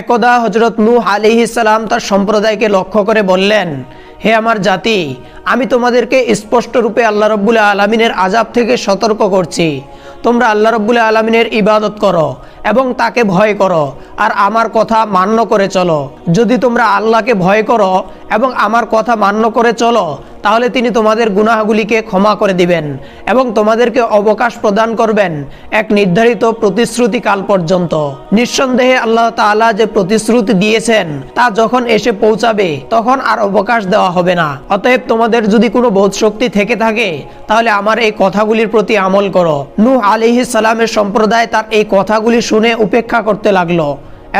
একদা হজরত নূহ আলিহিসাল্লাম তার সম্প্রদায়কে লক্ষ্য করে বললেন, হে আমার জাতি, আমি তোমাদেরকে স্পষ্ট রূপে আল্লাহ রব্বুল আলমিনের আজাব থেকে সতর্ক করছি। তোমরা আল্লাহ রব্বুল আলমিনের ইবাদত করো এবং তাকে ভয় করো আর আমার কথা মান্য করে চলো। যদি তোমরা আল্লাহকে ভয় করো এবং আমার কথা মান্য করে চলো তাহলে তিনি তোমাদের গুনাহগুলিকে ক্ষমা করে দিবেন এবং তোমাদেরকে অবকাশ প্রদান করবেন এক নির্ধারিত প্রতিশ্রুতি কাল পর্যন্ত। নিঃসন্দেহে আল্লাহ তাআলা যে প্রতিশ্রুতি দিয়েছেন তা যখন এসে পৌঁছাবে, তখন আর অবকাশ দেওয়া হবে না। অতএব তোমাদের যদি কোনো বোধ শক্তি থেকে থাকে, তাহলে আমার এই কথাগুলির প্রতি আমল করো। নূহ আলিহিস সালামের সম্প্রদায় তার এই কথাগুলি শুনে উপেক্ষা করতে লাগল।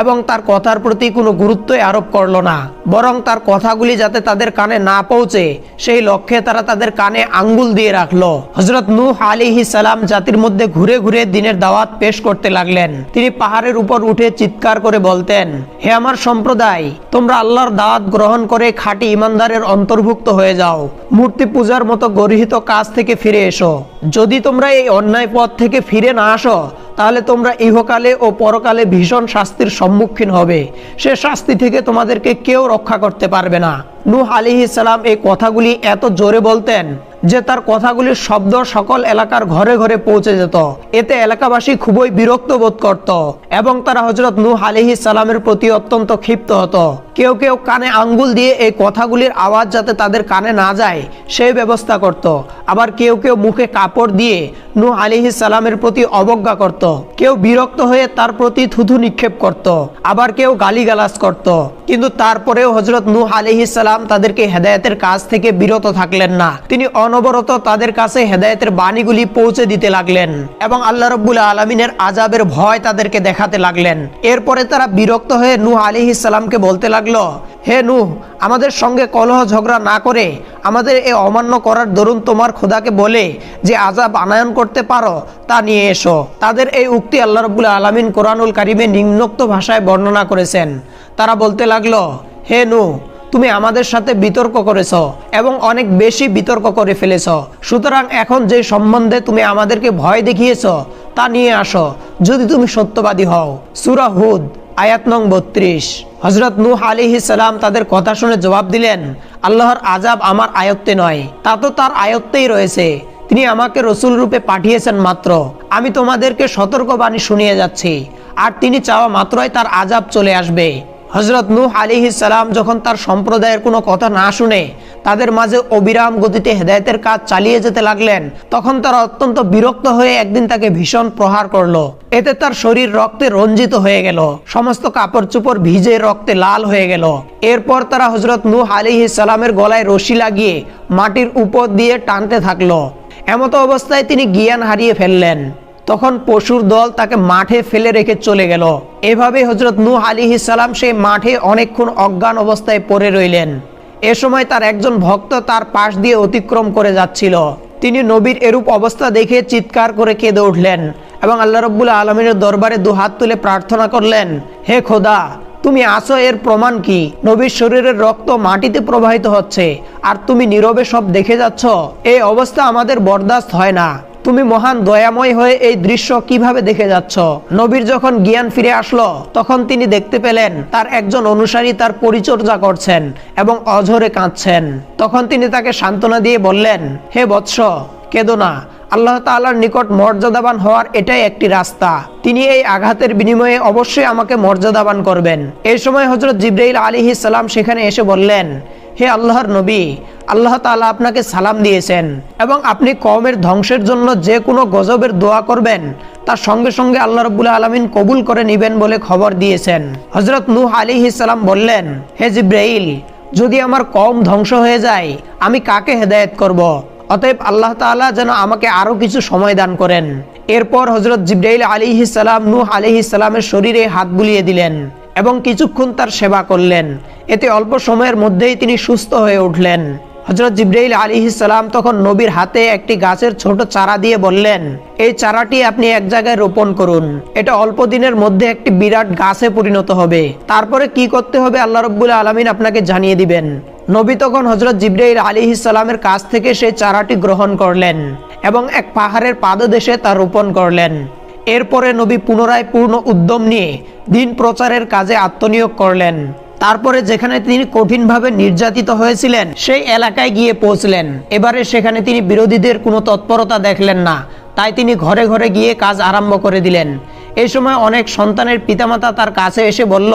এবং তার কথার প্রতি কোনো গুরুত্বই আরোপ করল না। বরং তার কথাগুলি যাতে তাদের কানে না পৌঁছে, সেই লক্ষ্যে তারা তাদের কানে আঙ্গুল দিয়ে রাখল। হজরত নূহ আলিহি সালাম জাতির মধ্যে ঘুরে ঘুরে দিনের দাওয়াত পেশ করতে লাগলেন। তিনি পাহাড়ের উপর উঠে চিৎকার করে বলতেন, হে আমার সম্প্রদায়, তোমরা আল্লাহর দাওয়াত গ্রহণ করে খাঁটি ইমানদারের অন্তর্ভুক্ত হয়ে যাও। মূর্তি পূজার মতো গর্হিত কাজ থেকে ফিরে এসো। যদি তোমরা এই অন্যায় পথ থেকে ফিরে না আসো, তাহলে তোমরা ইহকালে ও পরকালে ভীষণ শাস্তির সম্মুখীন হবে। সে শাস্তি থেকে তোমাদেরকে কেউ রক্ষা করতে পারবে না। নূহ আলিহি সালাম এই কথাগুলি এত জোরে বলতেন যে তার কথাগুলির শব্দ সকল এলাকার ঘরে ঘরে পৌঁছে যেত। এতে এলাকাবাসী খুবই বিরক্ত বোধ করত এবং তারা হজরত নূহ আলিহি সালামের প্রতি অত্যন্ত ক্ষিপ্ত হতো। কেউ কেউ কানে আঙ্গুল দিয়ে এই কথাগুলির আওয়াজ যাতে তাদের কানে না যায়, সেই ব্যবস্থা করত। আবার কেউ কেউ মুখে কাপড় দিয়ে নূহ আলিহি সালামের প্রতি অবজ্ঞা করত। কেউ বিরক্ত হয়ে তার প্রতি থুথু নিক্ষেপ করত। আবার কেউ গালিগালাজ করত। কিন্তু তারপরেও হজরত নূহ আলিহি সালাম তাদেরকে হেদায়েতের কাজ থেকে বিরত থাকলেন না। তিনি অনবরত তাদের কাছে হেদায়েতের বাণীগুলি পৌঁছে দিতে লাগলেন এবং আল্লাহ রব্বুল আলমিনের আজাবের ভয় তাদেরকে দেখাতে লাগলেন। এরপরে তারা বিরক্ত হয়ে নূহ আলিহি সালামকে বলতে লাগল, হে নূহ, আমাদের সঙ্গে কলহ ঝগড়া না করে আমাদের এ অমান্য করার দরুন তোমার খোদাকে বলে যে আজাব আনায়ন করতে পারো, তা নিয়ে এসো। তাদের এই উক্তি আল্লাহ রব্বুল আলমিন কোরআনুল কারিমে নিম্নোক্ত ভাষায় বর্ণনা করেছেন। তারা বলতে লাগল, হে নূহ তুমি আমাদের সাথে বিতর্ক করেছ এবং অনেক বেশি বিতর্ক করে ফেলেছ। সুতরাং এখন যে সম্বন্ধে তুমি আমাদেরকে ভয় দেখিয়েছ, তা নিয়ে আসো, যদি তুমি সত্যবাদী হও। সুরা হুদ, আয়াত নং বত্রিশ। হজরত নূহ আলিহি সালাম তাদের কথা শুনে জবাব দিলেন, আল্লাহর আজাব আমার আয়ত্তে নয়, তা তো তার আয়ত্তেই রয়েছে। তিনি আমাকে রসুল রূপে পাঠিয়েছেন মাত্র। আমি তোমাদেরকে সতর্কবাণী শুনিয়ে যাচ্ছি। আর তিনি চাওয়া মাত্রই তার আজাব চলে আসবে। হজরত নূহ আলিহি সালাম যখন তার সম্প্রদায়ের কোনো কথা না শুনে তাদের মাঝে অবিরাম গতিতে হেদায়তের কাজ চালিয়ে যেতে লাগলেন, তখন তারা অত্যন্ত বিরক্ত হয়ে একদিন তাকে ভীষণ প্রহার করল। এতে তার শরীর রক্তে রঞ্জিত হয়ে গেল, সমস্ত কাপড় চোপড় ভিজে রক্তে লাল হয়ে গেল। এরপর তারা হজরত নূহ আলিহি সালামের গলায় রশি লাগিয়ে মাটির উপর দিয়ে টানতে থাকল। এমত অবস্থায় তিনি জ্ঞান হারিয়ে ফেললেন। তখন পশুর দল তাকে মাঠে ফেলে রেখে চলে গেল। এভাবে হজরত নূহ আলী সালাম সেই মাঠে অনেকক্ষণ অজ্ঞান অবস্থায় পড়ে রইলেন। এ সময় তার একজন ভক্ত তার পাশ দিয়ে অতিক্রম করে যাচ্ছিল। তিনি নবীর এরূপ অবস্থা দেখে চিৎকার করে কেঁদে উঠলেন এবং আল্লাহ রব্বুল আলমিনের দরবারে দু হাত তুলে প্রার্থনা করলেন, হে খোদা, তুমি আসো এর প্রমাণ কি? নবীর শরীরের রক্ত মাটিতে প্রবাহিত হচ্ছে, আর তুমি নীরবে সব দেখে যাচ্ছ? এই অবস্থা আমাদের বরদাস্ত হয় না। তুমি মহান দয়াময় হয়ে এই দৃশ্য কীভাবে দেখে যাচ্ছ? নবীর যখন জ্ঞান ফিরে আসলো, তখন তিনি দেখতে পেলেন তার একজন অনুসারী তার পরিচর্যা করছেন এবং অঝরে কাঁদছেন। তখন তিনি তাকে সান্ত্বনা দিয়ে বললেন, হে বৎস, কেদো না। আল্লাহ তাআলার নিকট মর্যাদাবান হওয়ার এটাই একটি রাস্তা। তিনি এই আঘাতের বিনিময়ে অবশ্যই আমাকে মর্যাদাবান করবেন। এই সময় হজরত জিব্রাইল আলিহি সালাম সেখানে এসে বললেন হে আল্লাহর নবী, আল্লাহ তাআলা আপনাকে সালাম দিয়েছেন এবং আপনি কমের ধ্বংসের জন্য যে কোনো গজবের দোয়া করবেন, তার সঙ্গে সঙ্গে আল্লাহ রব্বুল আলমিন কবুল করে নেবেন বলে খবর দিয়েছেন। হজরত নূহ আলিহি সালাম বললেন, হে জিব্রাইল, যদি আমার কম ধ্বংস হয়ে যায়, আমি কাকে হেদায়েত করব। অতএব আল্লাহ তাআলা যেন আমাকে আরও কিছু সময় দান করেন। এরপর হজরত জিব্রাইল আলিহি সালাম নূহ আলিহি সালামের শরীরে হাত বুলিয়ে দিলেন। এবং কিছুক্ষণ তার সেবা করলেন। এতে অল্প সময়ের মধ্যেই তিনি সুস্থ হয়ে উঠলেন। হজরত জিব্রাইল আলী সালাম তখন নবীর হাতে একটি গাছের ছোট চারা দিয়ে বললেন, এই চারাটি আপনি এক জায়গায় রোপণ করুন। এটা অল্প দিনের মধ্যে একটি বিরাট গাছে পরিণত হবে। তারপরে কি করতে হবে আল্লাহ রব্বুল আলমিন আপনাকে জানিয়ে দিবেন। নবী তখন হজরত জিব্রাইল আলী সালামের কাছ থেকে সেই চারাটি গ্রহণ করলেন এবং এক পাহাড়ের পাদদেশে তা রোপণ করলেন। এরপরে নবী পুনরায় পূর্ণ উদ্যম নিয়ে দিন প্রচারের কাজে আত্মনিয়োগ করলেন। তারপরে যেখানে তিনি কঠিনভাবে নির্যাতিত হয়েছিলেন, সেই এলাকায় গিয়ে পৌঁছলেন। এবারে সেখানে তিনি বিরোধীদের কোনো তৎপরতা দেখলেন না। তাই তিনি ঘরে ঘরে গিয়ে কাজ আরম্ভ করে দিলেন। এই সময় অনেক সন্তানের পিতামাতা তার কাছে এসে বলল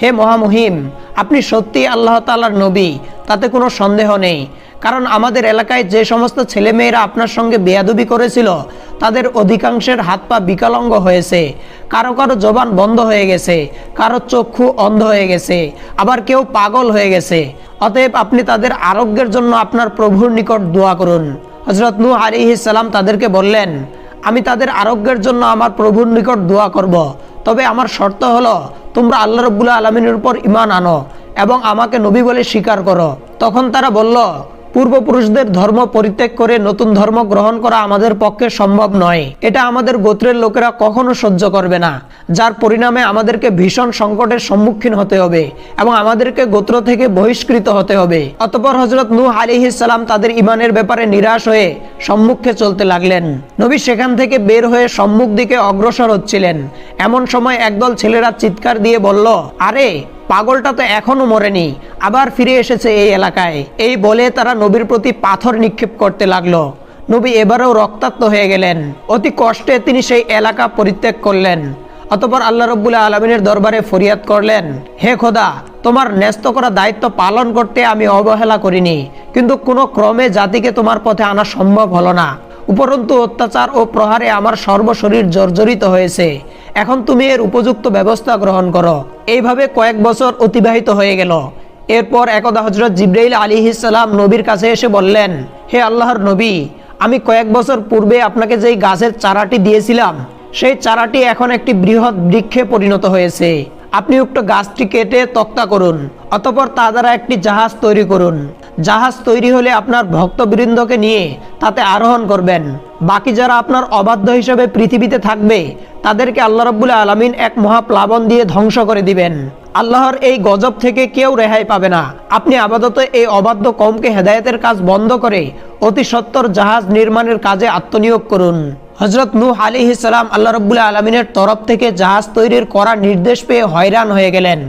হে মহামহিম, আপনি সত্যি আল্লাহ তাআলার নবী, তাতে কোনো সন্দেহ নেই। কারণ আমাদের এলাকায় যে সমস্ত ছেলেমেয়েরা আপনার সঙ্গে বেয়াদবি করেছিল, তাদের অধিকাংশের হাত পা বিকলাঙ্গ হয়েছে। কারও কারও জবান বন্ধ হয়ে গেছে, কারও চক্ষু অন্ধ হয়ে গেছে, আবার কেউ পাগল হয়ে গেছে। অতএব আপনি তাদের আরোগ্যের জন্য আপনার প্রভুর নিকট দোয়া করুন। হজরত নূহ আলিহিস সালাম তাদেরকে বললেন, আমি তাদের আরোগ্যের জন্য আমার প্রভুর নিকট দোয়া করব। তবে আমার শর্ত হলো, তোমরা আল্লাহ রব্বুল্লাহ আলমিনের উপর ইমান আনো এবং আমাকে নবী বলে স্বীকার করো। তখন তারা বলল পূর্বপুরুষদের ধর্ম পরিত্যাগ করে নতুন ধর্ম গ্রহণ করা আমাদের পক্ষে সম্ভব নয়। এটা আমাদের গোত্রের লোকেরা কখনো সহ্য করবে না। যার পরিণামে আমাদেরকে ভীষণ সংকটের সম্মুখীন হতে হবে এবং আমাদেরকে গোত্র থেকে বহিষ্কৃত হতে হবে। অতপর হজরত নু নূহ আলিহিসাল্লাম তাদের ইমানের ব্যাপারে নিরাশ হয়ে সম্মুখে চলতে লাগলেন। নবী সেখান থেকে বের হয়ে সম্মুখ দিকে অগ্রসর হচ্ছিলেন। এমন সময় একদল ছেলেরা চিৎকার দিয়ে বলল, আরে পাগলটা তো এখনও মরেনি, আবার ফিরে এসেছে এই এলাকায়। এই বলে তারা নবীর প্রতি পাথর নিক্ষেপ করতে লাগল। নবী এবারেও রক্তাক্ত হয়ে গেলেন। অতি কষ্টে তিনি সেই এলাকা পরিত্যাগ করলেন। অতপর আল্লাহ রব্বুল্লাহ আলমিনের দরবারে ফরিয়াদ করলেন, হে খোদা, তোমার ন্যস্ত করা দায়িত্ব পালন করতে আমি অবহেলা করিনি, কিন্তু কোনো ক্রমে জাতিকে তোমার পথে আনা সম্ভব হলো না। উপরন্তু অত্যাচার ও প্রহারে আমার সর্বশরীর জর্জরিত হয়েছে। এখন তুমি এর উপযুক্ত ব্যবস্থা গ্রহণ করো। এইভাবে কয়েক বছর অতিবাহিত হয়ে গেল। এরপর একদা হজরত জিব্রাইল আলী ইসালাম নবীর কাছে এসে বললেন, হে আল্লাহর নবী, আমি কয়েক বছর পূর্বে আপনাকে যেই গাছের চারাটি দিয়েছিলাম, সেই চারাটি এখন একটি বৃহৎ বৃক্ষে পরিণত হয়েছে। আপনি উক্ত গাছটি কেটে তক্তা করুন। অতপর তা দ্বারা একটি জাহাজ তৈরি করুন। জাহাজ তৈরি হলে আপনার ভক্তবৃন্দকে নিয়ে তাতে আরোহণ করবেন। বাকি যারা আপনার অবাধ্য হিসেবে পৃথিবীতে থাকবে, তাদেরকে আল্লাহ রব্বুল্লাহ আলমিন এক মহাপ্লাবন দিয়ে ধ্বংস করে দিবেন। আল্লাহর এই গজব থেকে কেউ রেহাই পাবে না। আপনি আপাতত এই অবাধ্য কমকে হেদায়েতের কাজ বন্ধ করে অতি সত্তর জাহাজ নির্মাণের কাজে আত্মনিয়োগ করুন। হজরত নূহ আলী ইসলাম আল্লাহ রব্বুল্লাহ আলমিনের তরফ থেকে জাহাজ তৈরির করা নির্দেশ পেয়ে হয়রান হয়ে গেলেন।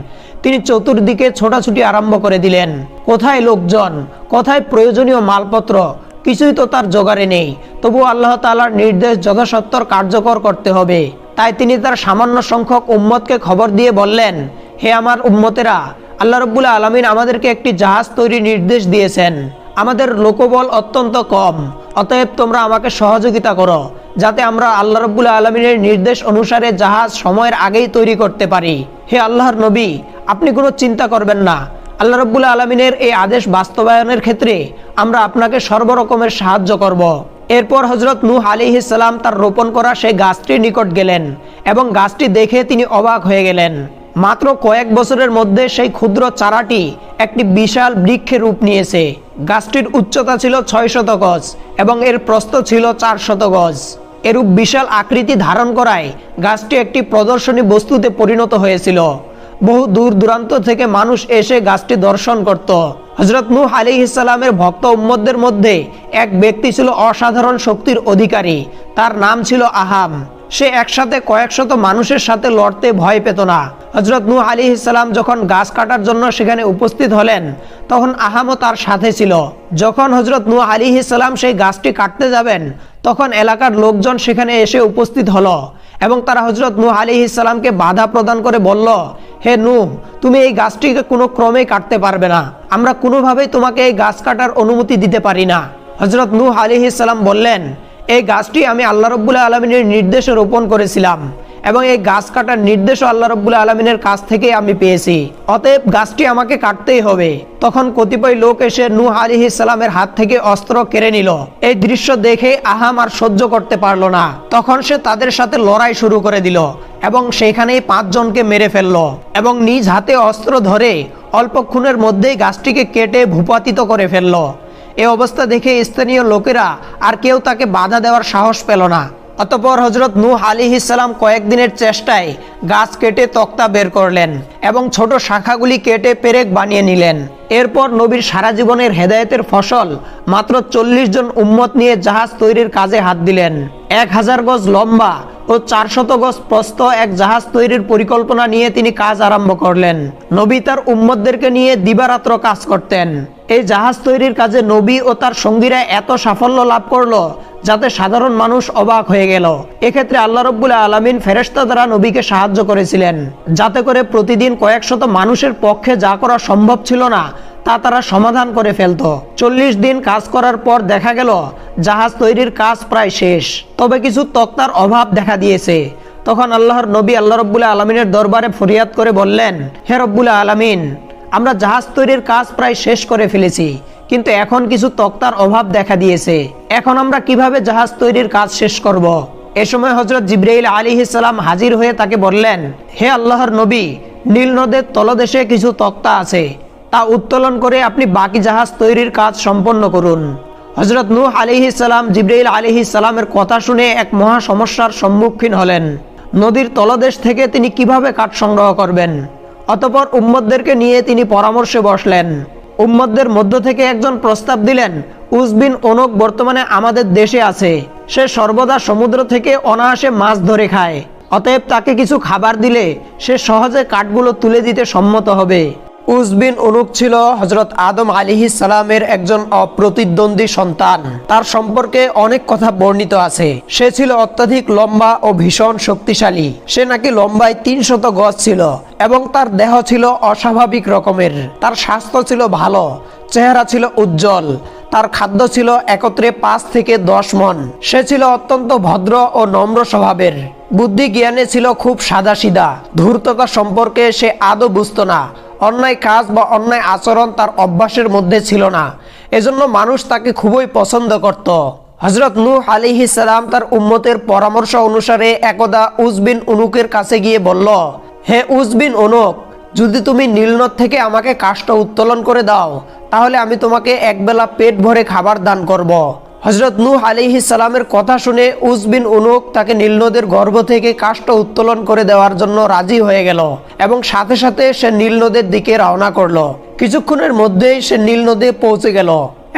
তিনি চতুর্দিকে ছোটাছুটি আরম্ভ করে দিলেন। কোথায় লোকজন? কোথায় প্রয়োজনীয় মালপত্র? কিছুই তো তার জোগাড়ে নেই। তবু আল্লাহ তালার নির্দেশ যথাসত্তর কার্যকর করতে হবে। তাই তিনি তার সামান্য সংখ্যক উম্মতকে খবর দিয়ে বললেন, হে আমার উম্মতেরা, আল্লাহ রব্বুল্লাহ আলমিন আমাদেরকে একটি জাহাজ তৈরি নির্দেশ দিয়েছেন। আমাদের লোকবল অত্যন্ত কম। অতএব তোমরা আমাকে সহযোগিতা করো, যাতে আমরা আল্লাহ রব্বুল্লাহ আলমিনের নির্দেশ অনুসারে জাহাজ সময়ের আগেই তৈরি করতে পারি। হে আল্লাহর নবী, আপনি কোনো চিন্তা করবেন না। আল্লাহ রব্বুল্লাহ আলমিনের এই আদেশ বাস্তবায়নের ক্ষেত্রে আমরা আপনাকে সর্বরকমের সাহায্য করব। এরপর হজরত নূহ আলী ইসালাম তার রোপণ করা সেই গাছটির নিকট গেলেন এবং গাছটি দেখে তিনি অবাক হয়ে গেলেন। মাত্র কয়েক বছরের মধ্যে সেই ক্ষুদ্র চারাটি একটি বিশাল বৃক্ষে রূপ নিয়েছে। গাছটির উচ্চতা ছিল ছয় শত গজ এবং এর প্রস্থ ছিল চার শত গজ। এরূপ বিশাল আকৃতি ধারণ করায় গাছটি একটি প্রদর্শনী বস্তুতে পরিণত হয়েছিল। বহু দূর দূরান্ত থেকে মানুষ এসে গাছটি দর্শন করত। হজরত নূহ আলী ইসলামের ভক্ত উম্মদদের মধ্যে এক ব্যক্তি ছিল অসাধারণ শক্তির অধিকারী। তার নাম ছিল আহাম। সে একসাথে কয়েকশত মানুষের সাথে লড়তে ভয় পেত না। হজরত নূহ আলী ইসলাম যখন গাছ কাটার জন্য সেখানে উপস্থিত হলেন, তখন আহামও তার সাথে ছিল। যখন হজরত নূহ আলী ইসলাম সেই গাছটি কাটতে যাবেন, তখন এলাকার লোকজন সেখানে এসে উপস্থিত হলো এবং তারা হজরত নূহ আলী ইসলামকে বাধা প্রদান করে বলল, হে নূহ, তুমি এই গাছটিকে কোনো ক্রমেই কাটতে পারবে না। আমরা কোনোভাবেই তোমাকে এই গাছ কাটার অনুমতি দিতে পারি না। হজরত নূহ আলী ইসলাম বললেন এই গাছটি আমি আল্লাহ রব্বুল্লাহ আলমিনের নির্দেশে রোপণ করেছিলাম এবং এই গাছ কাটার নির্দেশও আল্লাহ রব্বুল্লাহ আলমিনের কাছ থেকে আমি পেয়েছি। অতএব গাছটি আমাকে কাটতেই হবে। তখন কতিপয় লোক এসে নূহ আলী ইসলামের হাত থেকে অস্ত্র কেড়ে নিল। এই দৃশ্য দেখে আহাম আর সহ্য করতে পারল না। তখন সে তাদের সাথে লড়াই শুরু করে দিল এবং সেখানেই পাঁচজনকে মেরে ফেলল এবং নিজ হাতে অস্ত্র ধরে অল্পক্ষণের মধ্যেই গাছটিকে কেটে ভূপাতিত করে ফেলল। এ অবস্থা দেখে স্থানীয় লোকেরা আর কেউ তাকে বাধা দেওয়ার সাহস পেল না। অতপর হজরত নূহ আলী ইসালাম কয়েকদিনের চেষ্টায় গাছ কেটে তক্তা বের করলেন এবং ছোট শাখাগুলি কেটে পেরেক বানিয়ে নিলেন। এরপর নবীর সারা জীবনের হেদায়েতের ফসল মাত্র চল্লিশ জন উম্মত নিয়ে জাহাজ তৈরির কাজে হাত দিলেন। এক হাজার গজ লম্বা ও চারশত গজ প্রস্ত এক জাহাজ তৈরির পরিকল্পনা নিয়ে তিনি কাজ আরম্ভ করলেন। নবী তার উম্মদদেরকে নিয়ে দিবারাত্র কাজ করতেন। এই জাহাজ তৈরির কাজে নবী ও তার সঙ্গীরা এত সাফল্য লাভ করল যাতে সাধারণ মানুষ অবাক হয়ে গেল। এক্ষেত্রে আল্লাহ রব্বুল আলমিন ফেরেস্তা দ্বারা নবীকে সাহায্য করেছিলেন। যাতে করে প্রতিদিন কয়েকশত মানুষের পক্ষে যা করা সম্ভব ছিল না তা তারা সমাধান করে ফেলত। চল্লিশ দিন কাজ করার পর দেখা গেল, জাহাজ তৈরির কাজ প্রায় শেষ। তবে কিছু তক্তার অভাব দেখা দিয়েছে। তখন আল্লাহর নবী আল্লাহ রব্বুল্লাহ আলমিনের দরবারে ফরিয়াদ করে বললেন, হে রব্বুল্লাহ আলমিন, আমরা জাহাজ তৈরির কাজ প্রায় শেষ করে ফেলেছি, কিন্তু এখন কিছু তক্তার অভাব দেখা দিয়েছে। এখন আমরা কীভাবে জাহাজ তৈরির কাজ শেষ করব। এ সময় হজরত জিব্রাইল আলী ইসলাম হাজির হয়ে তাকে বললেন, হে আল্লাহর নবী, নীল নদের তলদেশে কিছু তক্তা আছে। তা উত্তোলন করে আপনি বাকি জাহাজ তৈরির কাজ সম্পন্ন করুন। হজরত নূহ আলিহি সালাম, জিব্রাইল আলিহি সালামের কথা শুনে এক মহা সমস্যার সম্মুখীন হলেন। নদীর তলদেশ থেকে তিনি কীভাবে কাঠ সংগ্রহ করবেন? অতপর উম্মদদেরকে নিয়ে তিনি পরামর্শে বসলেন। উম্মদদের মধ্য থেকে একজন প্রস্তাব দিলেন উজবিন অনক বর্তমানে আমাদের দেশে আছে। সে সর্বদা সমুদ্র থেকে অনায়াসে মাছ ধরে খায়। অতএব তাকে কিছু খাবার দিলে সে সহজে কাঠগুলো তুলে দিতে সম্মত হবে। উজবিন অনুক ছিল হজরত আদম আলিহি সালামের একজন অপ্রতিদ্বন্দ্বী সন্তান। তার সম্পর্কে অনেক কথা বর্ণিত আছে। সে ছিল অত্যাধিক লম্বা ও ভীষণ শক্তিশালী। সে নাকি লম্বায় তিনশত গজ ছিল এবং তার দেহ ছিল অস্বাভাবিক রকমের। তার স্বাস্থ্য ছিল ভালো, চেহারা ছিল উজ্জ্বল, তার খাদ্য ছিল একত্রে পাঁচ থেকে দশ মন। সে ছিল অত্যন্ত ভদ্র ও নম্র স্বভাবের। বুদ্ধি জ্ঞানে ছিল খুব সাদাসিধা। ধূর্ততা সম্পর্কে সে আদৌ বুঝত না। অন্যায় কাজ বা অন্যায় আচরণ তার অভ্যাসের মধ্যে ছিল না এজন্য মানুষ তাকে খুবই পছন্দ করত হজরত নূহ আলিহি সালাম তার উম্মতের পরামর্শ অনুসারে একদা উজবিন উনুকের কাছে গিয়ে বলল, হে উজবিন অনুক যদি তুমি নীলনদ থেকে আমাকে কাষ্ঠ উত্তোলন করে দাও, তাহলে আমি তোমাকে একবেলা পেট ভরে খাবার দান করব। হজরত নূহ আলিহি সালামের কথা শুনে উজবিন উনুক তাকে নীলনদের গর্ভ থেকে কাষ্ঠ উত্তোলন করে দেওয়ার জন্য রাজি হয়ে গেল এবং সাথে সাথে সে নীলনদের দিকে রওনা করল। কিছুক্ষণের মধ্যেই সে নীল নদে পৌঁছে গেল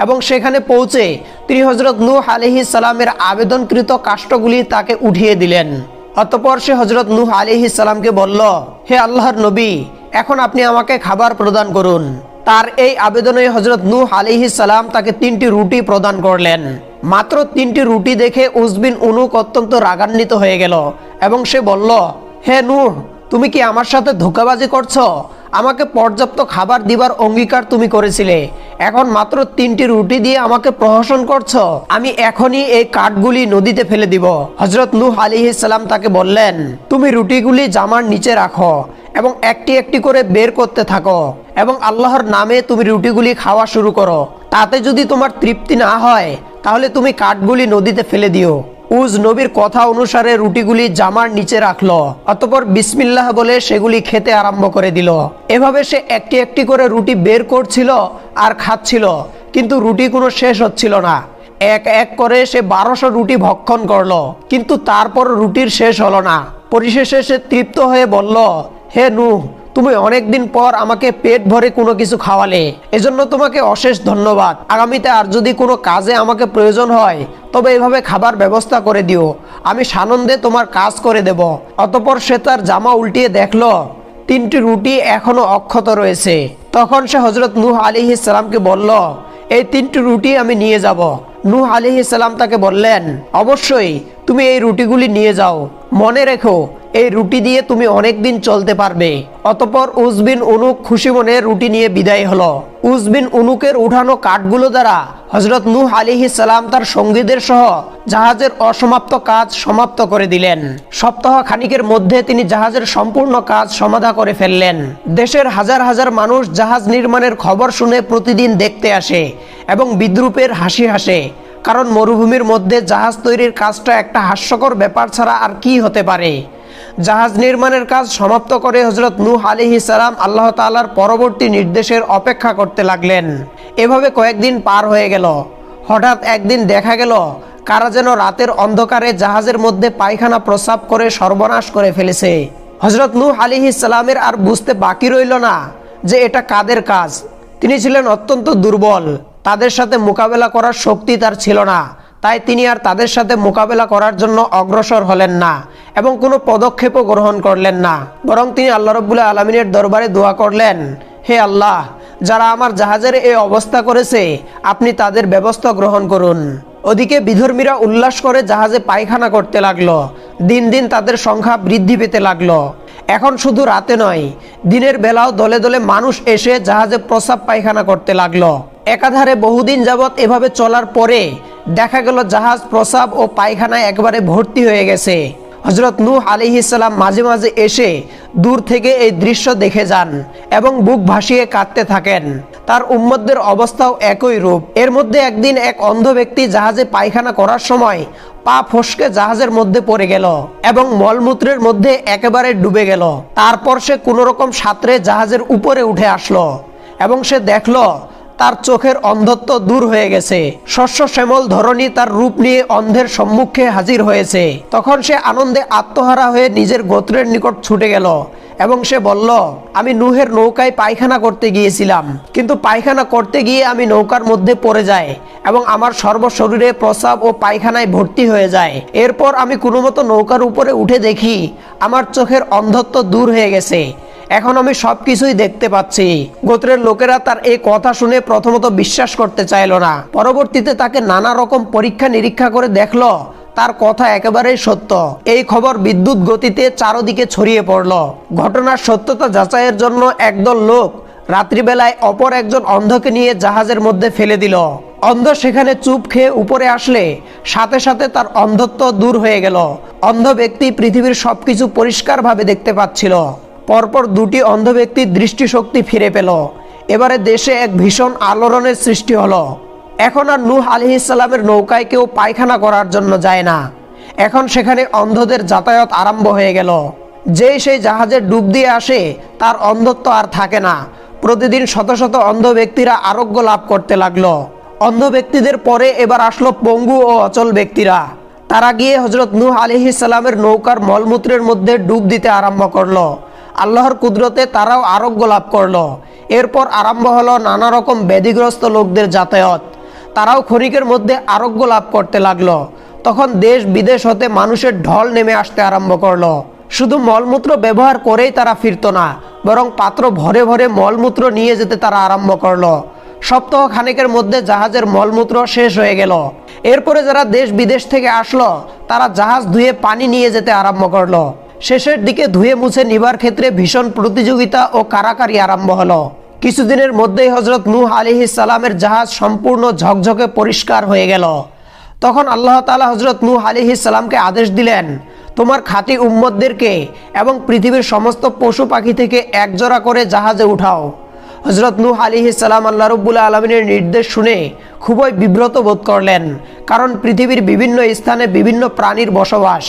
এবং সেখানে পৌঁছে তিনি হজরত নূহ আলিহি সালামের আবেদনকৃত কাষ্ঠগুলি তাকে উঠিয়ে দিলেন। অতপর সে হজরত নূহ আলিহি সালামকে বলল, হে আল্লাহর নবী, এখন আপনি আমাকে খাবার প্রদান করুন। তার এই আবেদনে হজরত নূহ আলিহি সালাম তাকে তিনটি রুটি প্রদান করলেন। মাত্র তিনটি রুটি দেখে উজবিন উনুক অত্যন্ত রাগান্বিত হয়ে গেল এবং সে বলল, হে নূহ, তুমি কি আমার সাথে ধোকাবাজি করছ? আমাকে পর্যাপ্ত খাবার দিবার অঙ্গীকার তুমি করেছিলে। এখন মাত্র তিনটি রুটি দিয়ে আমাকে প্রহসন করছ। আমি এখনই এই কাঠগুলি নদীতে ফেলে দিব। হজরত নূহ আলী ইসলাম তাকে বললেন, তুমি রুটিগুলি জামার নিচে রাখো। এবং একটি একটি করে বের করতে থাকো এবং আল্লাহর নামে তুমি রুটিগুলি খাওয়া শুরু করো। তাতে যদি তোমার তৃপ্তি না হয়, তাহলে তুমি কাঠগুলি নদীতে ফেলে দিও। উজ নবীর কথা অনুসারে রুটিগুলি জামার নিচে রাখল, অতপর বিসমিল্লাহ বলে সেগুলি খেতে আরম্ভ করে দিল। এভাবে সে একটি একটি করে রুটি বের করছিল আর খাচ্ছিল, কিন্তু রুটি কোনো শেষ হচ্ছিল না। এক এক করে সে বারোশো রুটি ভক্ষণ করল, কিন্তু তারপর রুটির শেষ হলো না। পরিশেষে সে তৃপ্ত হয়ে বলল হে নূহ, তুমি অনেকদিন পর আমাকে পেট ভরে কোনো কিছু খাওয়ালে। এজন্য তোমাকে অশেষ ধন্যবাদ। আগামীতে আর যদি কোনো কাজে আমাকে প্রয়োজন হয়, তবে এভাবে খাবার ব্যবস্থা করে দিও। আমি সানন্দে তোমার কাজ করে দেব। অতপর সে তার জামা উল্টিয়ে দেখল, তিনটি রুটি এখনও অক্ষত রয়েছে। তখন সে হজরত নূহ আলী ইসলামকে বলল, এই তিনটি রুটি আমি নিয়ে যাব। নূহ আলী ইসলাম তাকে বললেন, অবশ্যই, তুমি এই রুটিগুলি নিয়ে যাও। মনে রেখো এই রুটি দিয়ে তুমি অনেক দিন চলতে পারবে। অতপর উজবিন উনুক খুশি মনে রুটি নিয়ে বিদায় হলো। উজবিন উনুকের উঠানো কাঠগুলো দ্বারা হজরত নূহ আলিহি সালাম তার সঙ্গীদের সহ জাহাজের অসমাপ্ত কাজ সমাপ্ত করে দিলেন। সপ্তাহ খানিকের মধ্যে তিনি জাহাজের সম্পূর্ণ কাজ সমাধা করে ফেললেন। দেশের হাজার হাজার মানুষ জাহাজ নির্মাণের খবর শুনে প্রতিদিন দেখতে আসে এবং বিদ্রুপের হাসি হাসে। কারণ মরুভূমির মধ্যে জাহাজ তৈরির কাজটা একটা হাস্যকর ব্যাপার ছাড়া আর কি হতে পারে? জাহাজ নির্মাণের কাজ সমাপ্ত করে হজরত নূহ আলিহি সালাম আল্লাহ তালার পরবর্তী নির্দেশের অপেক্ষা করতে লাগলেন। এভাবে কয়েকদিন পার হয়ে গেল। হঠাৎ একদিন দেখা গেল, কারা যেন রাতের অন্ধকারে জাহাজের মধ্যে পায়খানা প্রস্রাব করে সর্বনাশ করে ফেলেছে। হজরত নূহ আলিহি সালামের আর বুঝতে বাকি রইল না যে এটা কাদের কাজ। তিনি ছিলেন অত্যন্ত দুর্বল, তাদের সাথে মোকাবেলা করার শক্তি তার ছিল না। তাই তিনি আর তাদের সাথে মোকাবেলা করার জন্য অগ্রসর হলেন না এবং কোনো পদক্ষেপও গ্রহণ করলেন না। বরং তিনি আল্লাহ রব্বুল্লাহ আলমিনের দরবারে দোয়া করলেন, হে আল্লাহ, যারা আমার জাহাজের এই অবস্থা করেছে, আপনি তাদের ব্যবস্থা গ্রহণ করুন। ওদিকে বিধর্মীরা উল্লাস করে জাহাজে পায়খানা করতে লাগল। দিন দিন তাদের সংখ্যা বৃদ্ধি পেতে লাগল। এখন শুধু রাতে নয়, দিনের বেলাও দলে দলে মানুষ এসে জাহাজে প্রসাব পায়খানা করতে লাগল। একাধারে বহুদিন যাবৎ এভাবে চলার পরে দেখা গেল জাহাজ, প্রসাব ও পায়খানায় একবারে ভর্তি হয়ে গেছে। হজরত নূহ আলিহিসাল্লাম মাঝে মাঝে এসে দূর থেকে এই দৃশ্য দেখে যান এবং বুক ভাসিয়ে কাঁদতে থাকেন। তার উম্মতদের অবস্থাও একই রূপ। এর মধ্যে একদিন এক অন্ধ ব্যক্তি জাহাজে পায়খানা করার সময় পা ফসকে জাহাজের মধ্যে পড়ে গেল এবং মলমূত্রের মধ্যে একেবারে ডুবে গেল। তারপর সে কোনো রকম সাঁতরে জাহাজের উপরে উঠে আসলো এবং সে দেখল তার চোখের অন্ধত্ব দূর হয়ে গেছে। শস্য শ্যামল ধরণী তার রূপ নিয়ে অন্ধের সম্মুখে হাজির হয়েছে। তখন সে আনন্দে আত্মহারা হয়ে নিজের গোত্রের নিকট ছুটে গেল এবং সে বলল, আমি নুহের নৌকায় পায়খানা করতে গিয়েছিলাম। কিন্তু পায়খানা করতে গিয়ে আমি নৌকার মধ্যে পড়ে যাই এবং আমার সর্বশরীরে প্রসাব ও পায়খানায় ভর্তি হয়ে যায়। এরপর আমি কোনো মতো নৌকার উপরে উঠে দেখি আমার চোখের অন্ধত্ব দূর হয়ে গেছে। এখন আমি সব কিছুই দেখতে পাচ্ছি। গোত্রের লোকেরা তার এই কথা শুনে প্রথমত বিশ্বাস করতে চাইল না। পরবর্তীতে তাকে নানা রকম পরীক্ষা নিরীক্ষা করে দেখল, তার কথা একেবারেই সত্য। এই খবর বিদ্যুৎ গতিতে চারদিকে ছড়িয়ে পড়ল। ঘটনার সত্যতা যাচাইয়ের জন্য একদল লোক রাত্রিবেলায় অপর একজন অন্ধকে নিয়ে জাহাজের মধ্যে ফেলে দিল। অন্ধ সেখানে চুপ খেয়ে উপরে আসলে সাথে সাথে তার অন্ধত্ব দূর হয়ে গেল। অন্ধ ব্যক্তি পৃথিবীর সবকিছু পরিষ্কারভাবে দেখতে পাচ্ছিল। পরপর দুটি অন্ধ ব্যক্তির দৃষ্টিশক্তি ফিরে পেল। এবারে দেশে এক ভীষণ আলোড়নের সৃষ্টি হলো। এখন আর নূহ আলি ইসলামের নৌকায় কেউ পায়খানা করার জন্য যায় না। এখন সেখানে অন্ধদের যাতায়াত আরম্ভ হয়ে গেল। যেই সেই জাহাজে ডুব দিয়ে আসে, তার অন্ধত্ব আর থাকে না। প্রতিদিন শত শত অন্ধ ব্যক্তিরা আরোগ্য লাভ করতে লাগল। অন্ধ ব্যক্তিদের পরে এবার আসলো পঙ্গু ও অচল ব্যক্তিরা। তারা গিয়ে হজরত নূহ আলিহি সালামের নৌকার মলমূত্রের মধ্যে ডুব দিতে আরম্ভ করল। আল্লাহর কুদরতে তারাও আরোগ্য লাভ করল। এরপর আরম্ভ হলো নানা রকম ব্যাধিগ্রস্ত লোকদের যাতায়াত। তারাও ক্ষণিকের মধ্যে আরোগ্য লাভ করতে লাগল। তখন দেশ বিদেশ হতে মানুষের ঢল নেমে আসতে আরম্ভ করল। শুধু মলমূত্র ব্যবহার করেই তারা ফিরত না, বরং পাত্র ভরে ভরে মলমূত্র নিয়ে যেতে তারা আরম্ভ করল। সপ্তাহ খানেকের মধ্যে জাহাজের মলমূত্র শেষ হয়ে গেল। এরপরে যারা দেশ বিদেশ থেকে আসলো, তারা জাহাজ ধুয়ে পানি নিয়ে যেতে আরম্ভ করল। শেষের দিকে ধুয়ে মুছে নিবার ক্ষেত্রে ভীষণ প্রতিযোগিতা ও কারাকারি আরম্ভ হলো। কিছুদিনের মধ্যেই হজরত নূহ আলিহি সালামের জাহাজ সম্পূর্ণ ঝকঝকে পরিষ্কার হয়ে গেল। তখন আল্লাহ তালা হজরত নূহ আলিহি সালামকে আদেশ দিলেন, তোমার খাতি উম্মদদেরকে এবং পৃথিবীর সমস্ত পশু পাখি থেকে একজোড়া করে জাহাজে উঠাও। হজরত নূহ আলী সালাম আল্লাহ রব্বুল্লা আলমিনের নির্দেশ শুনে খুবই বিব্রত বোধ করলেন, কারণ পৃথিবীর বিভিন্ন স্থানে বিভিন্ন প্রাণীর বসবাস।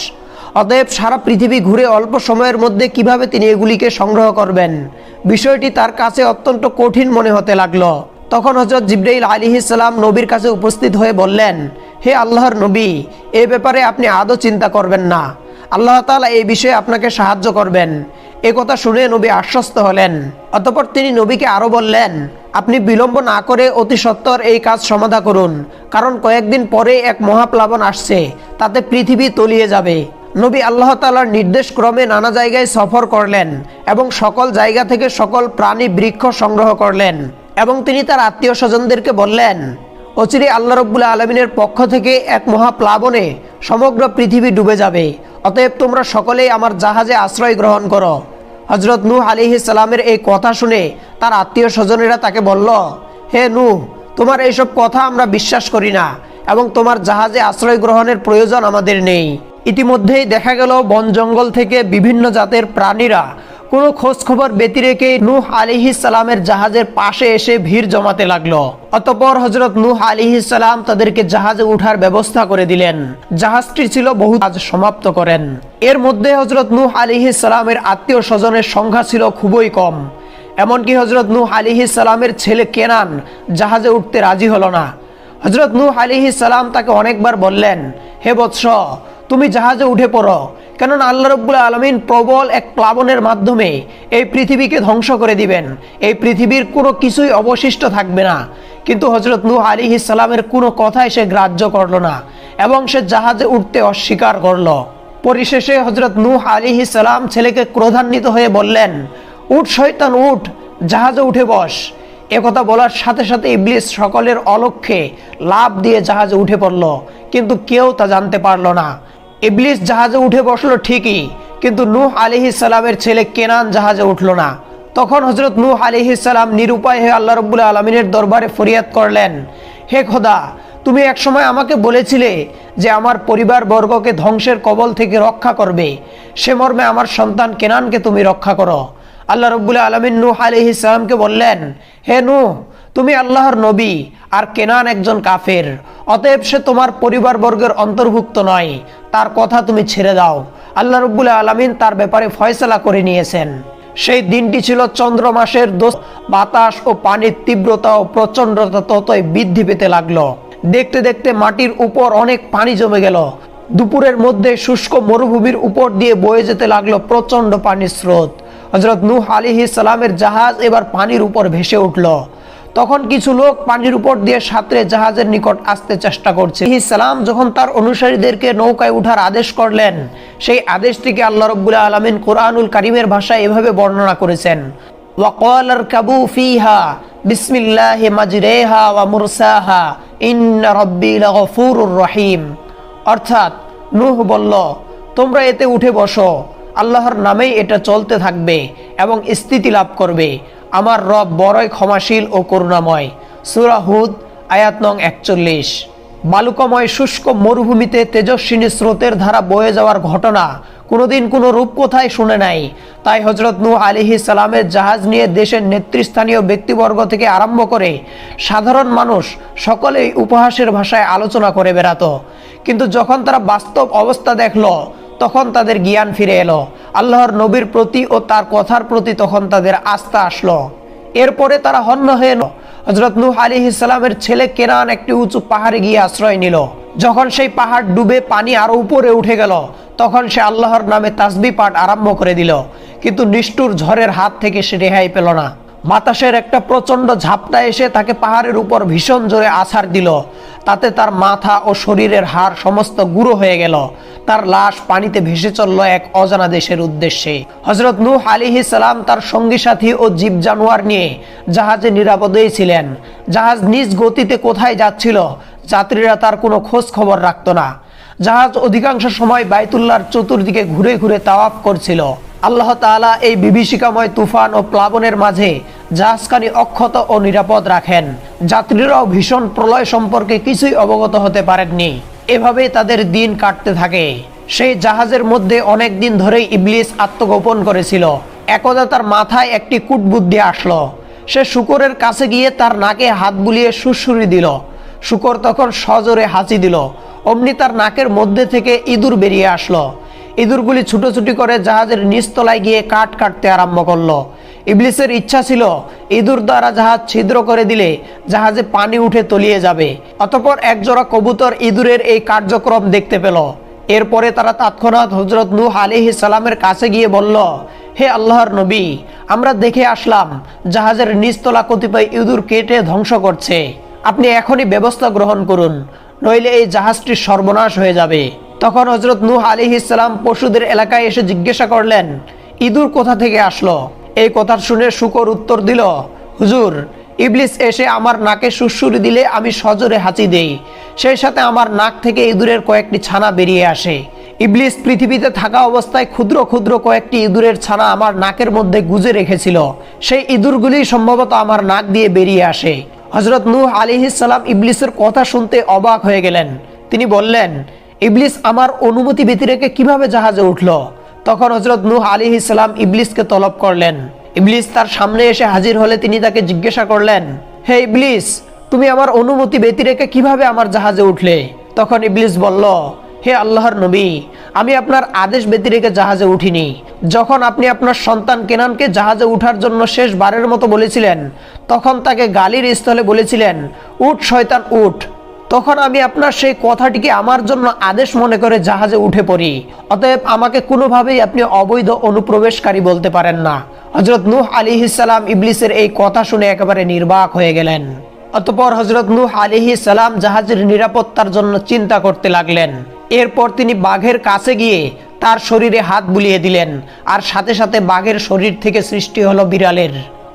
অতএব সারা পৃথিবী ঘুরে অল্প সময়ের মধ্যে কীভাবে তিনি এগুলিকে সংগ্রহ করবেন? বিষয়টি তার কাছে অত্যন্ত কঠিন মনে হতে লাগল। তখন হজরত জিব্রাইল আলী সালাম নবীর কাছে উপস্থিত হয়ে বললেন, হে আল্লাহর নবী, এ ব্যাপারে আপনি আদৌ চিন্তা করবেন না। আল্লাহ তালা এই বিষয়ে আপনাকে সাহায্য করবেন। এ কথা শুনে নবী আশ্বস্ত হলেন। অতপর তিনি নবীকে আরও বললেন, আপনি বিলম্ব না করে অতি সত্বর এই কাজ সমাধা করুন। কারণ কয়েকদিন পরে এক মহাপ্লাবন আসছে। তাতে পৃথিবী তলিয়ে যাবে। নবী আল্লাহ তালার নির্দেশ ক্রমে নানা জায়গায় সফর করলেন এবং সকল জায়গা থেকে সকল প্রাণী বৃক্ষ সংগ্রহ করলেন এবং তিনি তার আত্মীয় স্বজনদেরকে বললেন, অচিরে আল্লাহ রব্বুল্লা আলমিনের পক্ষ থেকে এক মহাপ্লাবনে সমগ্র পৃথিবী ডুবে যাবে। অতএব তোমরা সকলেই আমার জাহাজে আশ্রয় গ্রহণ করো। হজরত নূহ আলিহি সালামের এই কথা শুনে তার আত্মীয় স্বজনেরা তাকে বলল, হে নূহ, তোমার এইসব কথা আমরা বিশ্বাস করি না এবং তোমার জাহাজে আশ্রয় গ্রহণের প্রয়োজন আমাদের নেই। ইতিমধ্যেই দেখা গেল বন জঙ্গল থেকে বিভিন্ন জাতের প্রাণীরা। কোনো খোঁজ খবর ব্যতি রেখে নূহ আলিহি সালামের জাহাজের পাশে এসে ভিড় জমাতে লাগল। অতপর হজরত নূহ আলিহি সালাম তাদেরকে জাহাজে উঠার ব্যবস্থা করে দিলেন। জাহাজটি ছিল বহু কাজ সমাপ্ত করেন। এর মধ্যে হজরত নূহ আলিহি সালামের আত্মীয় স্বজনের সংখ্যা ছিল খুবই কম। এমনকি হজরত নূহ আলিহি সালামের ছেলে কেনান জাহাজে উঠতে রাজি হলো না। হজরত নূহ আলিহি সালাম তাকে অনেকবার বললেন, হে বৎস তুমি জাহাজে উঠে পড়ো। কেননা আল্লাহ রব্বুল আলমিন প্রবল এক প্লাবনের মাধ্যমে এই পৃথিবীকে ধ্বংস করে দিবেন। এই পৃথিবীর কোনো কিছুই অবশিষ্ট থাকবে না। কিন্তু হজরত নূহ আলী ইসালামের কোনো কথাই সে গ্রাহ্য করল না এবং সে জাহাজে উঠতে অস্বীকার করল। পরিশেষে হজরত নূহ আলী সালাম ছেলেকে ক্রোধান্বিত হয়ে বললেন, উঠ শয়তান, উঠ, জাহাজে উঠে বস। একথা বলার সাথে সাথে ইবলিস সকলের অলক্ষ্যে লাভ দিয়ে জাহাজে উঠে পড়ল, কিন্তু কেউ তা জানতে পারল না। ইবলিস জাহাজে উঠে বসল ঠিকই, কিন্তু নূহ আলিহি সালামের ছেলে কেনান জাহাজে উঠল না। তখন হজরত নূহ আলিহি সালাম নিরুপায় হয়ে আল্লাহ রব্বুল আলমিনের দরবারে ফরিয়াদ করলেন, হে খোদা, তুমি একসময় আমাকে বলেছিলে যে আমার পরিবার বর্গকে ধ্বংসের কবল থেকে রক্ষা করবে, সে মর্মে আমার সন্তান কেনানকে তুমি রক্ষা করো। আল্লাহ রব্বুল আলমিন নূহ আলিহি সালামকে বললেন, হে নূহ তুমি আল্লাহর নবী আর কেনান একজন কাফের। অতএব সে তোমার পরিবার বর্গের অন্তর্ভুক্ত নয়। তার কথা তুমি ছেড়ে দাও। আল্লাহ রব্বুল আলমিন তার ব্যাপারে ফয়সলা করে নিয়েছেন। সেই দিনটি ছিল চন্দ্র মাসের দোষ বাতাস ও পানির তীব্রতা ও প্রচণ্ডতা ততই বৃদ্ধি পেতে লাগল। দেখতে দেখতে মাটির উপর অনেক পানি জমে গেল। দুপুরের মধ্যে শুষ্ক মরুভূমির উপর দিয়ে বয়ে যেতে লাগল প্রচণ্ড পানির স্রোত। হজরত নূহ আলিহি সালামের জাহাজ এবার পানির উপর ভেসে উঠল। তখন কিছু লোক পানির উপর দিয়ে সাঁতরে জাহাজের নিকট আসতে চেষ্টা করছে। ইসলাম যখন তার অনুসারীদেরকে নৌকায় উঠার আদেশ করলেন, সেই আদেশটিকে আল্লাহ রব্বুল্লাহ আলমিন কোরআনুল কারিমের ভাষায় এভাবে বর্ণনা করেছেন। কাবু ফিহা, বিসমিল্লাহ মাজরেহা ওয়া মুরসাহা, ইন্না গফুরুর রহিম। অর্থাৎ নূহ বলল, তোমরা এতে উঠে বসো, আল্লাহর নামেই এটা চলতে থাকবে এবং স্থিতি লাভ করবে। আমার রব বড়ই ক্ষমাশীল ও করুণাময়। সুরা হুদ, আয়াত নং একচল্লিশ। বালুকময় শুষ্ক মরুভূমিতে তেজস্বিনী স্রোতের ধারা বয়ে যাওয়ার ঘটনা কোনোদিন কোনো রূপকথায় শুনে নাই। তাই হজরত নূ আলিহি সালামের জাহাজ নিয়ে দেশের নেতৃস্থানীয় ব্যক্তিবর্গ থেকে আরম্ভ করে সাধারণ মানুষ সকলেই উপহাসের ভাষায় আলোচনা করে বেড়াতো। কিন্তু যখন তারা বাস্তব অবস্থা দেখল তখন তাদের জ্ঞান ফিরে এলো। আল্লাহর নবীর প্রতি ও তার কথার প্রতি তখন তাদের আস্থা আসলো। এরপরে তারা হন্য হয়ে এলো। হজরত নূহ আলী ইসলামের ছেলে কেনান একটি উঁচু পাহাড়ে গিয়ে আশ্রয় নিল। যখন সেই পাহাড় ডুবে পানি আরও উপরে উঠে গেল, তখন সে আল্লাহর নামে তাসবি পাঠ আরম্ভ করে দিল। কিন্তু নিষ্ঠুর ঝড়ের হাত থেকে সে রেহাই পেল না। বাতাসের একটা প্রচণ্ড ঝাপটা এসে তাকে পাহাড়ের উপর ভীষণ জোরে আছাড় দিল। তাতে তার মাথা ও শরীরের হাড় সমস্ত গুঁড়ো হয়ে গেল। তার লাশ পানিতে ভেসে চলল এক অজানা দেশের উদ্দেশ্যে। হজরত নূহ আলিহি সালাম তার সঙ্গী সাথী ও জীব জানোয়ার নিয়ে জাহাজে নিরাপদেই ছিলেন। জাহাজ নিজ গতিতে কোথায় যাচ্ছিল, যাত্রীরা তার কোনো খোঁজ খবর রাখত না। জাহাজ অধিকাংশ সময় বাইতুল্লাহর চতুর্দিকে ঘুরে ঘুরে তাওয়াফ করছিল। আল্লাহ তাআলা এই বিভীষিকাময় তুফান ও প্লাবনের মাঝে জাহাজখানি অক্ষত ও নিরাপদ রাখেন। যাত্রীরাও ভীষণ প্রলয় সম্পর্কে কিছুই অবগত হতে পারেননি। এভাবে তাদের দিন কাটতে থাকে। সেই জাহাজের মধ্যে অনেক দিন ধরেই ইবলিস আত্মগোপন করেছিল। একদা তার মাথায় একটি কুটবুদ্ধি আসলো। সে শুকরের কাছে গিয়ে তার নাকে হাত বুলিয়ে সুরসুরি দিল। শুকর তখন সজোরে হাঁচি দিল। অমনি তার নাকের মধ্যে থেকে ইঁদুর বেরিয়ে আসলো। ইঁদুরগুলি ছুটোছুটি করে জাহাজের নিচতলায় গিয়ে কাঠ কাটতে আরম্ভ করল। ইবলিসের ইচ্ছা ছিল ইঁদুর দ্বারা জাহাজ ছিদ্র করে দিলে জাহাজে পানি উঠে তলিয়ে যাবে। অতপর একজোড়া কবুতর ইঁদুরের এই কার্যক্রম দেখতে পেল। এরপরে তারা তৎক্ষণাৎ হজরত নূহ আলিহি সালামের কাছে গিয়ে বলল, হে আল্লাহর নবী, আমরা দেখে আসলাম জাহাজের নিচতলা কতিপয় ইঁদুর কেটে ধ্বংস করছে। আপনি এখনই ব্যবস্থা গ্রহণ করুন, নইলে এই জাহাজটি সর্বনাশ হয়ে যাবে। তখন হজরত নূহ আলী ইসলাম পশুদের এলাকায় এসে জিজ্ঞাসা করলেন, ইঁদুর কোথা থেকে আসলো? এই কথা শুনে শুকর উত্তর দিল, হুজুর, ইবলিস এসে আমার নাকে সুসুরি দিলে আমি সজোরে হাঁচি দেই। সেই সাথে আমার নাক থেকে ইঁদুরের কয়েকটি ছানা বেরিয়ে আসে। ইবলিস পৃথিবীতে থাকা অবস্থায় ক্ষুদ্র ক্ষুদ্র কয়েকটি ইঁদুরের ছানা আমার নাকের মধ্যে গুজে রেখেছিল। সেই ইঁদুরগুলি সম্ভবত আমার নাক দিয়ে বেরিয়ে আসে। হজরত নূহ আলিহিসাল্লাম ইবলিসের কথা শুনতে অবাক হয়ে গেলেন। তিনি বললেন, ইবলিস আমার অনুমতি ব্যতি রেখে কীভাবে জাহাজে উঠল? তখন হজরত নূহ আলী ইসলাম ইবলিসকে তলব করলেন। ইবলিস তার সামনে এসে হাজির হলে তিনি তাকে জিজ্ঞাসা করলেন, হে ইবলিস, তুমি আমার অনুমতি ব্যতি রেখে কীভাবে আমার জাহাজে উঠলে? তখন ইবলিস বলল, হে আল্লাহর নবী, আমি আপনার আদেশ ব্যতি রেখে জাহাজে উঠিনি। যখন আপনি আপনার সন্তান কেনানকে জাহাজে উঠার জন্য শেষবারের মতো বলেছিলেন, তখন তাকে গালির স্থলে বলেছিলেন, উঠ, শয়তান, উঠ। তখন আমি আপনার সেই কথাটিকে আমার জন্য আদেশ মনে করে জাহাজে উঠে পড়ি। অতএব আমাকে কোনোভাবেই আপনি অবৈধ অনুপ্রবেশকারী বলতে পারেন না। হজরত নূহ আলী ইসালাম ইবলিসের এই কথা শুনে একেবারে নির্বাক হয়ে গেলেন। অতপর হজরত নূহ আলিহি সালাম জাহাজের নিরাপত্তার জন্য চিন্তা করতে লাগলেন। এরপর তিনি বাঘের কাছে গিয়ে তার শরীরে হাত বুলিয়ে দিলেন আর সাথে সাথে বাঘের শরীর থেকে সৃষ্টি হলো বিড়ালের।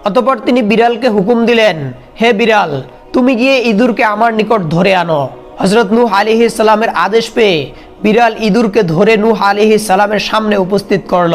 অতপর তিনি বিড়ালকে হুকুম দিলেন, হে বিড়াল তুমি গিয়ে ইঁদুরকে আমার নিকট ধরে আনো। হজরত নূহ আলিহি সালামের আদেশ পেয়ে বিড়াল ইঁদুরকে ধরে নূহ আলিহি সালামের সামনে উপস্থিত করল।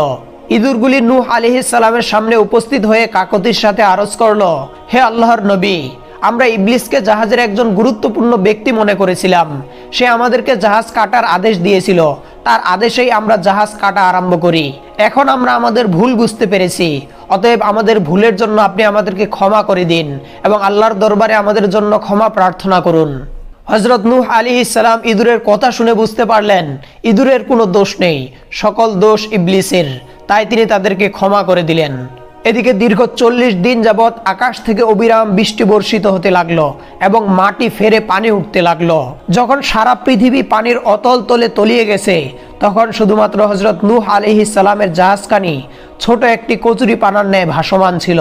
ইঁদুরগুলি নূহ আলিহি সালামের সামনে উপস্থিত হয়ে কাকতির সাথে আরজ করল। হে আল্লাহর নবী আমরা ইবলিসকে জাহাজের একজন গুরুত্বপূর্ণ ব্যক্তি মনে করেছিলাম। সে আমাদেরকে জাহাজ কাটার আদেশ দিয়েছিল। তার আদেশেই আমরা জাহাজ কাটা আরম্ভ করি। এখন আমরা আমাদের ভুল বুঝতে পেরেছি। অতএব আমাদের ভুলের জন্য আপনি আমাদেরকে ক্ষমা করে দিন এবং আল্লাহর দরবারে আমাদের জন্য ক্ষমা প্রার্থনা করুন। হজরত নূহ আলী ইসলাম ইঁদুরের কথা শুনে বুঝতে পারলেন, ইঁদুরের কোনো দোষ নেই। সকল দোষ ইবলিসের। তাই তিনি তাদেরকে ক্ষমা করে দিলেন। এদিকে দীর্ঘ চল্লিশ দিন যাবৎ আকাশ থেকে অবিরাম বৃষ্টি বর্ষিত হতে লাগল এবং মাটি ফেরে পানি উঠতে লাগল। যখন সারা পৃথিবী পানির অতল তলে তলিয়ে গেছে, তখন শুধুমাত্র হজরত নূহ আলিহিসালামের জাহাজখানি ছোট একটি কচুরি পানার ন্যায় ভাসমান ছিল।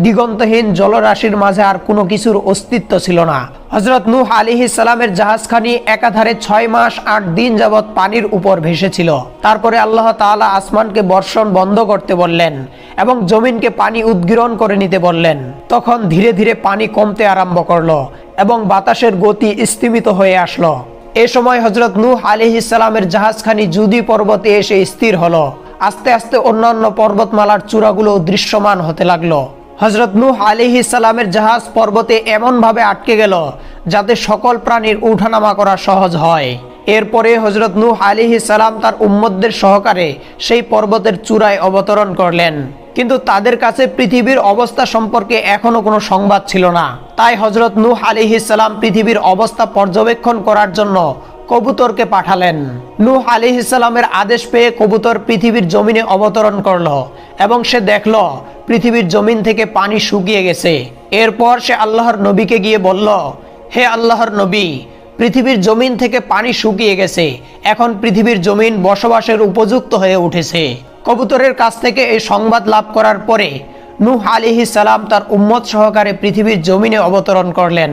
দিগন্তহীন জলরাশির মাঝে আর কোনো কিছুর অস্তিত্ব ছিল না। হজরত নূহ আলিহি সালামের জাহাজখানি একাধারে ছয় মাস, আট দিন যাবৎ পানির উপর ভেসেছিল। তারপরে আল্লাহ তাআলা আসমানকে বর্ষণ বন্ধ করতে বললেন এবং জমিনকে পানি উদ্গীরণ করে নিতে বললেন। তখন ধীরে ধীরে পানি কমতে আরম্ভ করল এবং বাতাসের গতি স্থিমিত হয়ে আসলো। এ সময় হজরত নূহ আলিহি সালামের জাহাজখানি জুদি পর্বতে এসে স্থির হলো। আস্তে আস্তে অন্যান্য পর্বতমালার চূড়াগুলো দৃশ্যমান হতে লাগল। হজরত নূহ আলিহি সালামের জাহাজ পর্বতে এমনভাবে আটকে গেল যাতে সকল প্রাণীর উঠানামা করা সহজ হয়। এরপরে হজরত নূহ আলিহি সালাম তার উম্মদদের সহকারে সেই পর্বতের চূড়ায় অবতরণ করলেন। কিন্তু তাদের কাছে পৃথিবীর অবস্থা সম্পর্কে এখনও কোনো সংবাদ ছিল না। তাই হজরত নূহ আলিহি সালাম পৃথিবীর অবস্থা পর্যবেক্ষণ করার জন্য কবুতরকে পাঠালেন। নূহ আলিহিসাল্লামের আদেশ পেয়ে কবুতর পৃথিবীর জমিনে অবতরণ করল এবং সে দেখল পৃথিবীর জমিন থেকে পানি শুকিয়ে গেছে। এরপর সে আল্লাহর নবীকে গিয়ে বলল, হে আল্লাহর নবী, পৃথিবীর জমিন থেকে পানি শুকিয়ে গেছে। এখন পৃথিবীর জমিন বসবাসের উপযুক্ত হয়ে উঠেছে। কবুতরের কাছ থেকে এই সংবাদ লাভ করার পরে নূহ আলিহি সালাম তার উম্মত সহকারে পৃথিবীর জমিনে অবতরণ করলেন।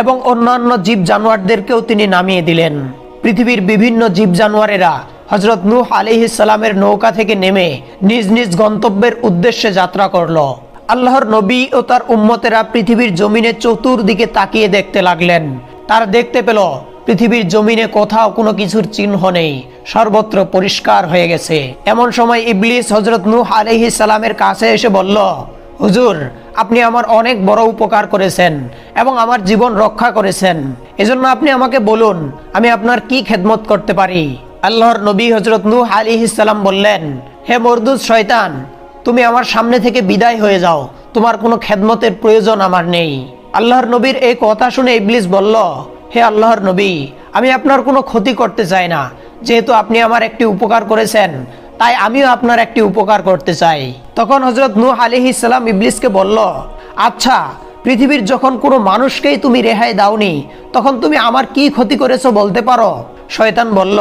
এবং অন্যান্য জীব জানোয়ারদেরকেও তিনি নামিয়ে দিলেন। পৃথিবীর বিভিন্ন জীব জানোয়ারেরা হজরত নূহ আলিহিসাল্লামের নৌকা থেকে নেমে নিজ নিজ গন্তব্যের উদ্দেশ্যে যাত্রা করল। আল্লাহর নবী ও তার উম্মতেরা পৃথিবীর জমিনে চতুর্দিকে তাকিয়ে দেখতে লাগলেন। তার দেখতে পেল, পৃথিবীর জমিনে কোথাও কোনো কিছুর চিহ্ন নেই, সর্বত্র পরিষ্কার হয়ে গেছে। এমন সময় ইবলিস হজরত নূহ আলহি সালামের কাছে এসে বলল হুজুর, আপনি আমার অনেক বড় উপকার করেছেন এবং আমার জীবন রক্ষা করেছেন। এজন্য আপনি আমাকে বলুন, আমি আপনার কি খেদমত করতে পারি? আল্লাহর নবী হজরত নূহ আলী ইসালাম বললেন, হে মরদুদ শয়তান, তুমি আমার সামনে থেকে বিদায় হয়ে যাও। তোমার কোনো খেদমতের প্রয়োজন আমার নেই। আল্লাহর নবীর এই কথা শুনে ইবলিস বলল, হে আল্লাহর নবী, আমি আপনার কোনো ক্ষতি করতে চাই না। যেহেতু আপনি আমার একটি উপকার করেছেন তাই আমিও আপনার একটি উপকার করতে চাই। তখন হজরত নূহ আলিহি ইসলাম ইবলিসকে বলল আচ্ছা পৃথিবীর যখন কোনো মানুষকেই তুমি রেহাই দাওনি, তখন তুমি আমার কি ক্ষতি করেছ বলতে পারো? শয়তান বলল,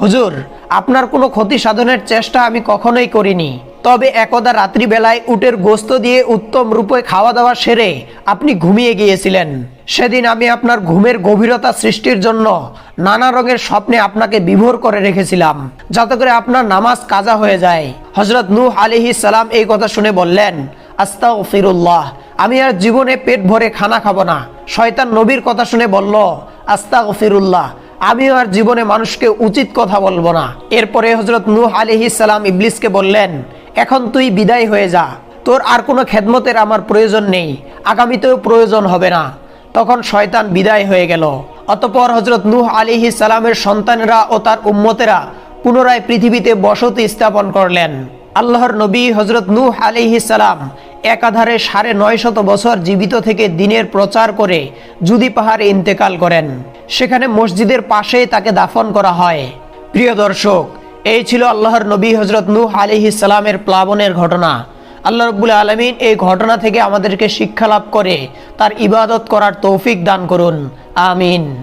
হুজুর, আপনার কোনো ক্ষতি সাধনের চেষ্টা আমি কখনোই করিনি। তবে একদা রাত্রিবেলায় উটের গোস্ত দিয়ে উত্তম রূপে খাওয়া দাওয়া সেরে আপনি ঘুমিয়ে গিয়েছিলেন। সেদিন আমি আপনার ঘুমের গভীরতা সৃষ্টির জন্য নানা রঙের স্বপ্নে আপনাকে বিভোর করে রেখেছিলাম, যাতে করে আপনার নামাজ কাজা হয়ে যায়। হজরত নূহ আলিহি সালাম এই কথা শুনে বললেন আস্তাও ফিরুল্লাহ আমি আর জীবনে পেট ভরে খানা খাব না। শয়তান নবীর কথা শুনে বলল আস্তাও ফিরুল্লাহ আমিও আর জীবনে মানুষকে উচিত কথা বলব না। এরপরে হজরত নূহ আলিহি সালাম ইবলিসকে বললেন এখন তুই বিদায় হয়ে যা। তোর আর কোনো খেদমতের আমার প্রয়োজন নেই। আগামীতেও প্রয়োজন হবে না। তখন শয়তান বিদায় হয়ে গেল। অতপর হজরত নূহ আলিহি সালামের সন্তানেরা ও তার উম্মতেরা পুনরায় পৃথিবীতে বসতি স্থাপন করলেন। আল্লাহর নবী হজরত নূহ আলিহি সালাম একাধারে সাড়ে নয় শত বছর জীবিত থেকে দিনের প্রচার করে জুদি পাহাড়ে ইন্তেকাল করেন। সেখানে মসজিদের পাশেই তাকে দাফন করা হয়। প্রিয় দর্শক এই ছিল আল্লাহর নবী হজরত নূহ আলিহি সালামের প্লাবনের ঘটনা। আল্লাহ রব্বুল আলমিন এই ঘটনা থেকে আমাদেরকে শিক্ষা লাভ করে তার ইবাদত করার তৌফিক দান করুন। আমিন।